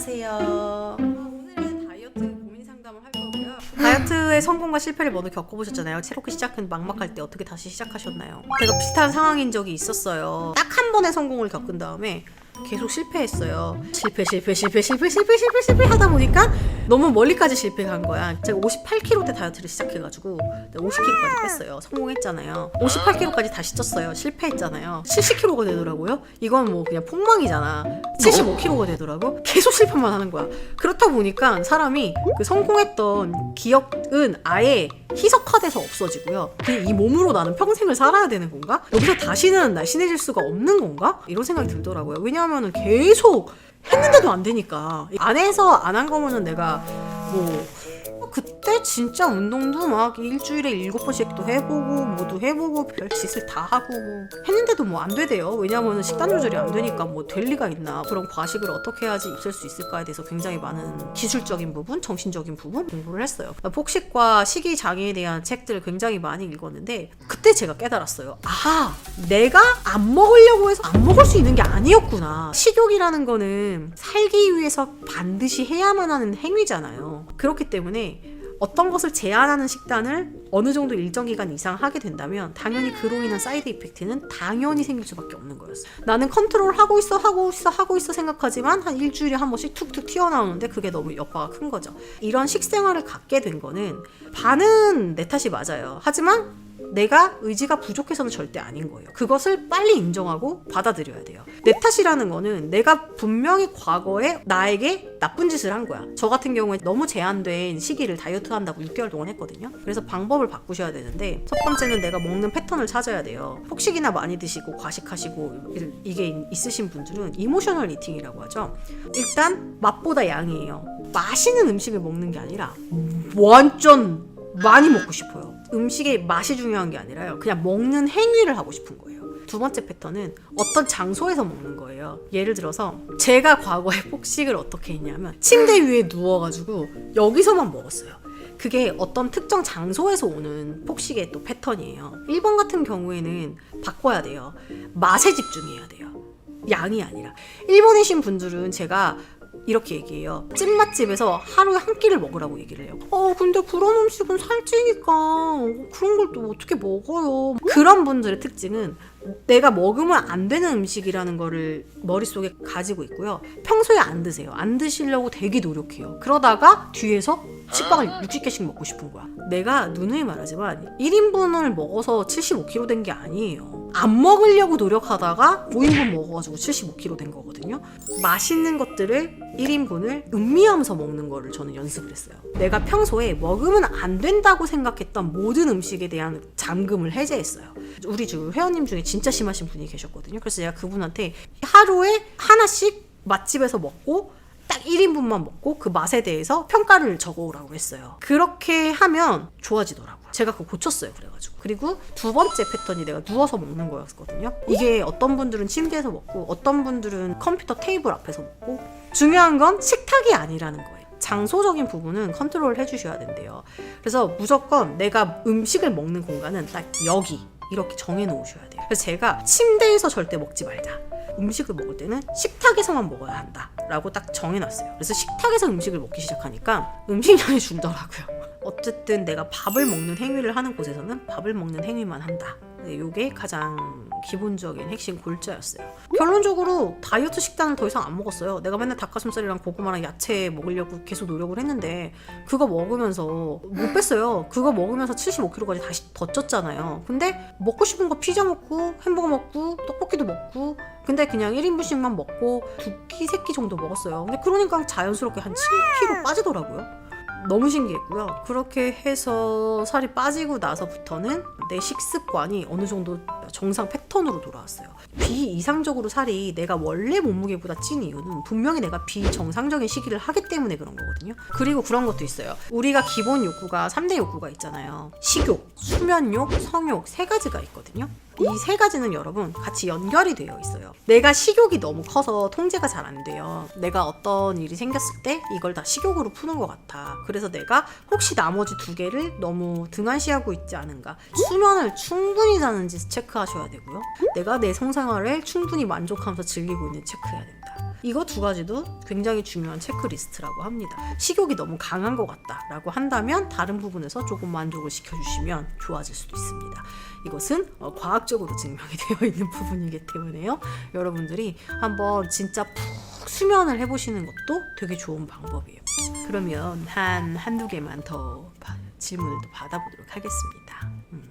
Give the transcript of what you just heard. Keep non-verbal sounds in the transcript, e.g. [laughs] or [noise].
안녕하세요. 오늘은 다이어트 고민 상담을 할 거고요. 다이어트의 성공과 실패를 모두 겪어보셨잖아요. 새롭게 시작한 막막할 때 어떻게 다시 시작하셨나요? 제가 비슷한 상황인 적이 있었어요. 딱 한 번의 성공을 겪은 다음에 계속 실패했어요. 실패, 실패, 실패, 실패, 실패, 실패, 실패 하다 보니까 너무 멀리까지 실패한 거야. 제가 58kg 때 다이어트를 시작해가지고 50kg까지 뺐어요. 성공했잖아요. 58kg까지 다시 쪘어요. 실패했잖아요. 70kg가 되더라고요. 이건 뭐 그냥 폭망이잖아. 75kg가 되더라고. 계속 실패만 하는 거야. 그렇다 보니까 사람이 그 성공했던 기억은 아예 희석화돼서 없어지고요. 그냥 이 몸으로 나는 평생을 살아야 되는 건가? 여기서 다시는 날씬해질 수가 없는 건가? 이런 생각이 들더라고요. 왜냐하면 계속 했는데도 안 되니까. 안에서 안 한 거면은 내가 뭐 그때 진짜 운동도 막 일주일에 일곱 번씩도 해보고 뭐도 해보고 별 짓을 다 하고 했는데도 뭐 안 되대요. 왜냐하면 식단 조절이 안 되니까 뭐 될 리가 있나 그런 과식을 어떻게 해야지 있을 수 있을까에 대해서 굉장히 많은 기술적인 부분, 정신적인 부분 공부를 했어요. 폭식과 식이 장애에 대한 책들을 굉장히 많이 읽었는데 그때 제가 깨달았어요. 아, 내가 안 먹으려고 해서 안 먹을 수 있는 게 아니었구나. 식욕이라는 거는 살기 위해서 반드시 해야만 하는 행위잖아요. 그렇기 때문에 어떤 것을 제한하는 식단을 어느 정도 일정 기간 이상 하게 된다면 당연히 그로 인한 사이드 이펙트는 당연히 생길 수밖에 없는 거였어. 나는 컨트롤 하고 있어 하고 있어 하고 있어 생각하지만 한 일주일에 한 번씩 툭툭 튀어나오는데 그게 너무 여파가 큰 거죠. 이런 식생활을 갖게 된 거는 반은 내 탓이 맞아요. 하지만 내가 의지가 부족해서는 절대 아닌 거예요. 그것을 빨리 인정하고 받아들여야 돼요. 내 탓이라는 거는 내가 분명히 과거에 나에게 나쁜 짓을 한 거야. 저 같은 경우에 너무 제한된 시기를 다이어트 한다고 6개월 동안 했거든요. 그래서 방법을 바꾸셔야 되는데 첫 번째는 내가 먹는 패턴을 찾아야 돼요. 폭식이나 많이 드시고 과식하시고 이- 이게 있으신 분들은 이모셔널 이팅이라고 하죠. 일단 맛보다 양이에요. 맛있는 음식을 먹는 게 아니라 완전 많이 먹고 싶어요. 음식의 맛이 중요한 게 아니라요. 그냥 먹는 행위를 하고 싶은 거예요. 두 번째 패턴은 어떤 장소에서 먹는 거예요. 예를 들어서 제가 과거에 [laughs] 폭식을 어떻게 했냐면 침대 위에 누워가지고 여기서만 먹었어요. 그게 어떤 특정 장소에서 오는 폭식의 또 패턴이에요. 일본 같은 경우에는 바꿔야 돼요. 맛에 집중해야 돼요. 양이 아니라. 일본이신 분들은 제가 이렇게 얘기해요. 찐맛집에서 하루에 한 끼를 먹으라고 얘기를 해요. 어, 근데 그런 음식은 살찌니까 그런 걸 또 어떻게 먹어요. 그런 분들의 특징은 내가 먹으면 안 되는 음식이라는 거를 머릿속에 가지고 있고요. 평소에 안 드세요. 안 드시려고 되게 노력해요. 그러다가 뒤에서 식빵을 60개씩 먹고 싶은 거야. 내가 누누이 말하지만 1인분을 먹어서 75kg 된 게 아니에요. 안 먹으려고 노력하다가 5인분 먹어가지고 75kg 된 거거든요. 맛있는 것들을 1인분을 음미하면서 먹는 거를 저는 연습을 했어요. 내가 평소에 먹으면 안 된다고 생각했던 모든 음식에 대한 잠금을 해제했어요. 우리 주 회원님 중에 진짜 심하신 분이 계셨거든요. 그래서 제가 그분한테 하루에 하나씩 맛집에서 먹고 딱 1인분만 먹고 그 맛에 대해서 평가를 적어오라고 했어요. 그렇게 하면 좋아지더라고요. 제가 그거 고쳤어요. 그래가지고. 그리고 두 번째 패턴이 내가 누워서 먹는 거였거든요. 이게 어떤 분들은 침대에서 먹고 어떤 분들은 컴퓨터 테이블 앞에서 먹고 중요한 건 식탁이 아니라는 거예요. 장소적인 부분은 컨트롤 해주셔야 된대요. 그래서 무조건 내가 음식을 먹는 공간은 딱 여기 이렇게 정해 놓으셔야 돼요. 그래서 제가 침대에서 절대 먹지 말자. 음식을 먹을 때는 식탁에서만 먹어야 한다라고 딱 정해놨어요. 그래서 식탁에서 음식을 먹기 시작하니까 음식량이 줄더라고요. [laughs] 어쨌든 내가 밥을 먹는 행위를 하는 곳에서는 밥을 먹는 행위만 한다. 네, 이게 가장 기본적인 핵심 골자였어요. 결론적으로 다이어트 식단을 더 이상 안 먹었어요. 내가 맨날 닭가슴살이랑 고구마랑 야채 먹으려고 계속 노력을 했는데 그거 먹으면서 못 뺐어요. 그거 먹으면서 75kg까지 다시 더 쪘잖아요. 근데 먹고 싶은 거 피자 먹고 햄버거 먹고 떡볶이도 먹고 근데 그냥 1인분씩만 먹고 두 끼, 세 끼 정도 먹었어요. 근데 그러니까 자연스럽게 한 7kg 빠지더라고요. 너무 신기했고요. 그렇게 해서 살이 빠지고 나서부터는 내 식습관이 어느 정도 정상 패턴으로 돌아왔어요. 비이상적으로 살이 내가 원래 몸무게보다 찐 이유는 분명히 내가 비정상적인 시기를 하기 때문에 그런 거거든요. 그리고 그런 것도 있어요. 우리가 기본 욕구가 3대 욕구가 있잖아요. 식욕, 수면욕, 성욕 세 가지가 있거든요. 이 세 가지는 여러분 같이 연결이 되어 있어요. 내가 식욕이 너무 커서 통제가 잘 안 돼요. 내가 어떤 일이 생겼을 때 이걸 다 식욕으로 푸는 것 같아. 그래서 내가 혹시 나머지 두 개를 너무 등한시하고 있지 않은가. 수면을 충분히 자는지 체크 하셔야 되고요. 내가 내 성생활을 충분히 만족하면서 즐기고 있는지 체크해야 된다. 이거 두 가지도 굉장히 중요한 체크리스트라고 합니다. 식욕이 너무 강한 것 같다라고 한다면 다른 부분에서 조금 만족을 시켜주시면 좋아질 수도 있습니다. 이것은 어, 과학적으로 증명이 [laughs] 되어 있는 부분이기 때문에요. 여러분들이 한번 진짜 푹 수면을 해보시는 것도 되게 좋은 방법이에요. 그러면 한 한두 개만 더 바- 질문을 또 받아보도록 하겠습니다. 음.